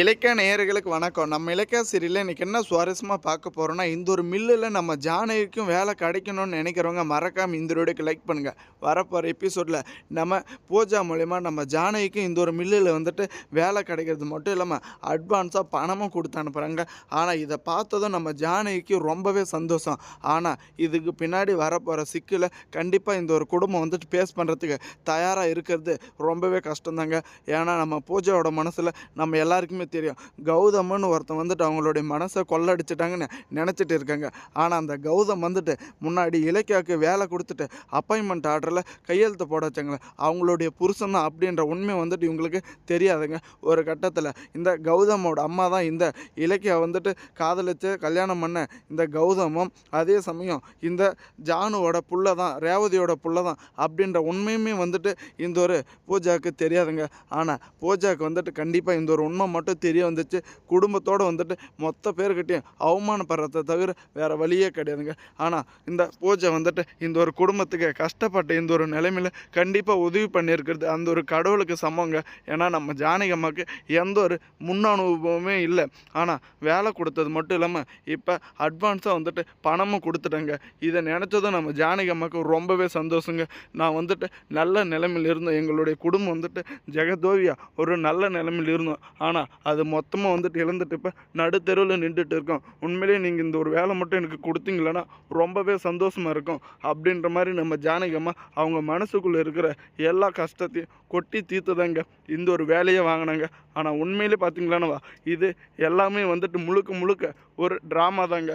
இலக்கிய நேயர்களுக்கு வணக்கம். நம்ம இலக்கிய சீரியலில் இன்றைக்கி என்ன சுவாரஸ்யமாக பார்க்க போகிறோன்னா இந்த ஒரு மில்லில் நம்ம ஜானகிக்கும் வேலை கிடைக்கணும்னு நினைக்கிறவங்க மறக்காமல் இந்த வீடியோக்கு லைக் பண்ணுங்கள் வரப்போகிற எபிசோடில் நம்ம பூஜா மூலயமா நம்ம ஜானகிக்கும் இந்த ஒரு மில்லில் வந்துட்டு வேலை கிடைக்கிறது மட்டும் இல்லாமல் அட்வான்ஸாக பணமும் கொடுத்து அனுப்புகிறாங்க ஆனால் இதை பார்த்ததும் நம்ம ஜானகிக்கு ரொம்பவே சந்தோஷம். ஆனால் இதுக்கு பின்னாடி வரப்போகிற சிக்கில் கண்டிப்பாக இந்த ஒரு குடும்பம் வந்துட்டு ஃபேஸ் பண்ணுறதுக்கு தயாராக இருக்கிறது ரொம்பவே கஷ்டம்தாங்க. ஏன்னா நம்ம பூஜாவோட மனசில் நம்ம எல்லாருக்குமே தெரியும். கௌதம்னு ஒருத்தன் வந்துட்டு அவங்களுடைய மனசை கொள்ளடிச்சிட்டாங்கன்னு நினச்சிட்டு இருக்காங்க. ஆனால் அந்த கௌதம் வந்துட்டு முன்னாடி இலக்கியாவுக்கு வேலை கொடுத்துட்டு அப்பாயின்மெண்ட் ஆர்டரில் கையெழுத்து போட வச்சாங்களே அவங்களுடைய புருஷன் தான் அப்படின்ற உண்மை வந்துட்டு இவங்களுக்கு தெரியாதுங்க. ஒரு கட்டத்தில் இந்த கௌதமோட அம்மா தான் இந்த இலக்கியா வந்துட்டு காதலிச்சு கல்யாணம் பண்ண இந்த கௌதமும் அதே சமயம் இந்த ஜானுவோட புள்ள தான் ரேவதியோட புள்ள தான் அப்படின்ற உண்மையுமே வந்துட்டு இந்த ஒரு பூஜாவுக்கு தெரியாதுங்க. ஆனால் பூஜாவுக்கு வந்துட்டு கண்டிப்பாக இந்த ஒரு உண்மை மட்டும் மட்டும் தெரிய வந்துச்சு. குடும்பத்தோடு வந்துட்டு மொத்த பேர்கிட்டையும் அவமானப்படுறதை தவிர வேறு வழியே கிடையாதுங்க. ஆனால் இந்த பூஜை வந்துட்டு இந்த ஒரு குடும்பத்துக்கு கஷ்டப்பட்ட இந்த ஒரு நிலைமையில் கண்டிப்பாக உதவி பண்ணியிருக்கிறது அந்த ஒரு கடவுளுக்கு சமங்க. ஏன்னா நம்ம ஜானகி அம்மாவுக்கு எந்த ஒரு முன் அனுபவமே இல்லை. ஆனால் வேலை கொடுத்தது மட்டும் இல்லாமல் இப்போ அட்வான்ஸாக வந்துட்டு பணமும் கொடுத்துட்டேங்க. இதை நினச்சதும் நம்ம ஜானகி அம்மாவுக்கு ரொம்பவே சந்தோஷங்க. நான் வந்துட்டு நல்ல நிலைமையில் இருந்தோம் எங்களுடைய குடும்பம் வந்துட்டு ஜெகதோவியா ஒரு நல்ல நிலைமையில் இருந்தோம். ஆனால் அது மொத்தமாக வந்துட்டு இழந்துட்டு இப்போ நடுத்தெருவில் நின்றுட்டு இருக்கோம். உண்மையிலேயே நீங்கள் இந்த ஒரு வேலை மட்டும் எனக்கு கொடுத்தீங்களன்னா ரொம்பவே சந்தோஷமாக இருக்கும். அப்படின்ற மாதிரி நம்ம ஜானகம்மா அவங்க மனசுக்குள்ளே இருக்கிற எல்லா கஷ்டத்தையும் கொட்டி தீர்த்துதாங்க. இந்த ஒரு வேலையை வாங்கினாங்க. ஆனால் உண்மையிலே பார்த்தீங்களானவா இது எல்லாமே வந்துட்டு முழுக்க முழுக்க ஒரு ட்ராமா தாங்க.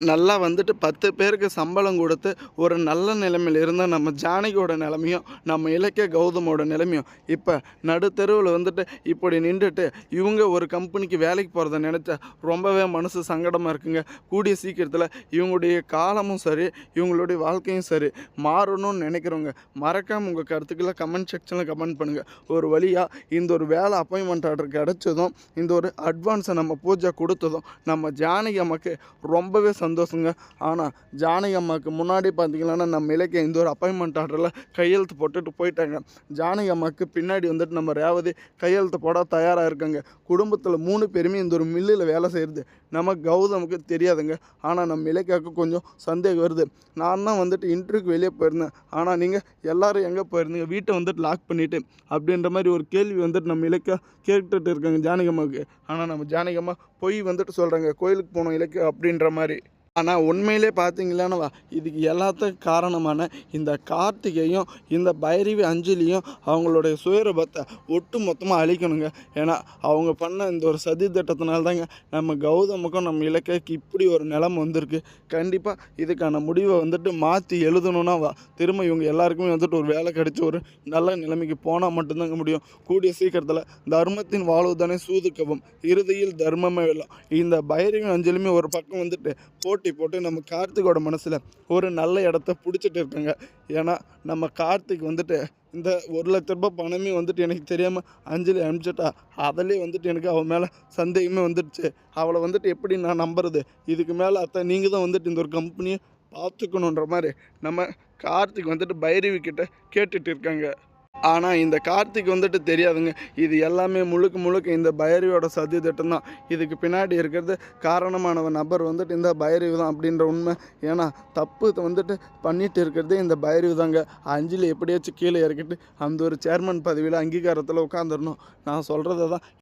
நல்லா வந்துட்டு பத்து பேருக்கு சம்பளம் கொடுத்து ஒரு நல்ல நிலைமையில் இருந்த நம்ம ஜானகியோட நிலமையும் நம்ம இலக்கிய கௌதமோட நிலைமையும். இப்போ நடுத்தருவில் வந்துட்டு இப்படி நின்றுட்டு இவங்க ஒரு கம்பெனிக்கு வேலைக்கு போகிறத நினச்சா ரொம்பவே மனசு சங்கடமாக இருக்குங்க. கூடிய சீக்கிரத்தில் இவங்களுடைய காலமும் சரி இவங்களுடைய வாழ்க்கையும் சரி மாறணும்னு நினைக்கிறவங்க மறக்காமல் உங்கள் கருத்துக்களை கமெண்ட் செக்ஷனில் கமெண்ட் பண்ணுங்கள் ஒரு வழியாக இந்த ஒரு வேலை அப்பாயின்மெண்ட் ஆர்டர் கிடச்சதும் இந்த ஒரு அட்வான்ஸை நம்ம பூஜை கொடுத்ததும் நம்ம ஜானகி அம்மாக்கு ரொம்பவே சந்தோஷங்க. ஆனால் ஜானகி அம்மாவுக்கு முன்னாடி பார்த்தீங்கன்னா நம்ம இலக்கிய இந்த ஒரு அப்பாயின்மெண்ட் ஆர்டரில் கையெழுத்து போட்டுட்டு போயிட்டாங்க. ஜானகி அம்மாவுக்கு பின்னாடி வந்துட்டு நம்ம ரேவதி கையெழுத்து போட தயாராக இருக்காங்க. குடும்பத்தில் மூணு பேருமே இந்த ஒரு மில்லில் வேலை செய்கிறது நம்ம கௌதமுக்கு தெரியாதுங்க. ஆனால் நம்ம இலக்கியாவுக்கு கொஞ்சம் சந்தேகம் வருது. நான் தான் வந்துட்டு இன்டர்வியூக்கு வெளியே போயிருந்தேன். ஆனால் நீங்கள் எல்லாரும் எங்கே போயிருந்தீங்க? வீட்டை வந்துட்டு லாக் பண்ணிவிட்டு அப்படின்ற மாதிரி ஒரு கேள்வி வந்துட்டு நம்ம இலக்கியா கேட்டுட்டு இருக்காங்க ஜானகி அம்மாவுக்கு. ஆனால் நம்ம ஜானகி அம்மா பொய் வந்துட்டு சொல்கிறாங்க கோயிலுக்கு போனோம் இலக்கியம் அப்படின்ற மாதிரி. ஆனால் உண்மையிலே பார்த்தீங்களானவா இதுக்கு எல்லாத்துக்கும் காரணமான இந்த கார்த்திகையும் இந்த பைரவி அஞ்சலியும் அவங்களுடைய சுயரூபத்தை ஒட்டு மொத்தமாக அழிக்கணுங்க. ஏன்னா அவங்க பண்ண இந்த ஒரு சதி திட்டத்தினால்தாங்க நம்ம கௌதமுக்கும் நம்ம இலக்கைக்கு இப்படி ஒரு நிலம் வந்திருக்கு. கண்டிப்பாக இதுக்கான முடிவை வந்துட்டு மாற்றி எழுதணும்னா வா திரும்ப இவங்க எல்லாருக்குமே வந்துட்டு ஒரு வேலை கிடைச்சி ஒரு நல்ல நிலைமைக்கு போனால் மட்டும்தாங்க முடியும். கூடிய சீக்கிரத்தில் தர்மத்தின் வாழ்வுதானே சூதுக்கவும் இறுதியில் தர்மமே வெல்லும் இந்த பைரவி அஞ்சலியுமே ஒரு பக்கம் வந்துட்டு போட்டு போட்டு நம்ம கார்த்திகோட மனசில் ஒரு நல்ல இடத்த பிடிச்சிட்டு இருக்காங்க. ஏன்னா நம்ம கார்த்திக் வந்துட்டு இந்த ஒரு லட்ச ரூபாய் பணமே வந்துட்டு எனக்கு தெரியாமல் அஞ்சலி அனுப்பிச்சிட்டா. அதிலே வந்துட்டு எனக்கு அவன் மேலே சந்தேகமே வந்துடுச்சு. அவளை வந்துட்டு எப்படி நான் நம்புறது? இதுக்கு மேலே அத்தை நீங்கள் தான் வந்துட்டு இந்த ஒரு கம்பெனியை பார்த்துக்கணுன்ற மாதிரி நம்ம கார்த்திக் வந்துட்டு பைரவி கிட்ட கேட்டுட்டு இருக்காங்க. ஆனால் இந்த கார்த்திக் வந்துட்டு தெரியாதுங்க. இது எல்லாமே முழுக்க முழுக்க இந்த பைரவியோட சதி திட்டம் தான் இதுக்கு பின்னாடி இருக்கிறது காரணமான நபர் வந்துட்டு இந்த பைரவி தான் அப்படின்ற உண்மை. ஏன்னா தப்பு வந்துட்டு பண்ணிட்டு இருக்கிறதே இந்த பைரவி தாங்க அஞ்சலி எப்படியாச்சும் கீழே இறக்கிட்டு அந்த ஒரு சேர்மன் பதவியில் அங்கீகாரத்தில் உட்காந்துடணும் நான் சொல்கிறத தான்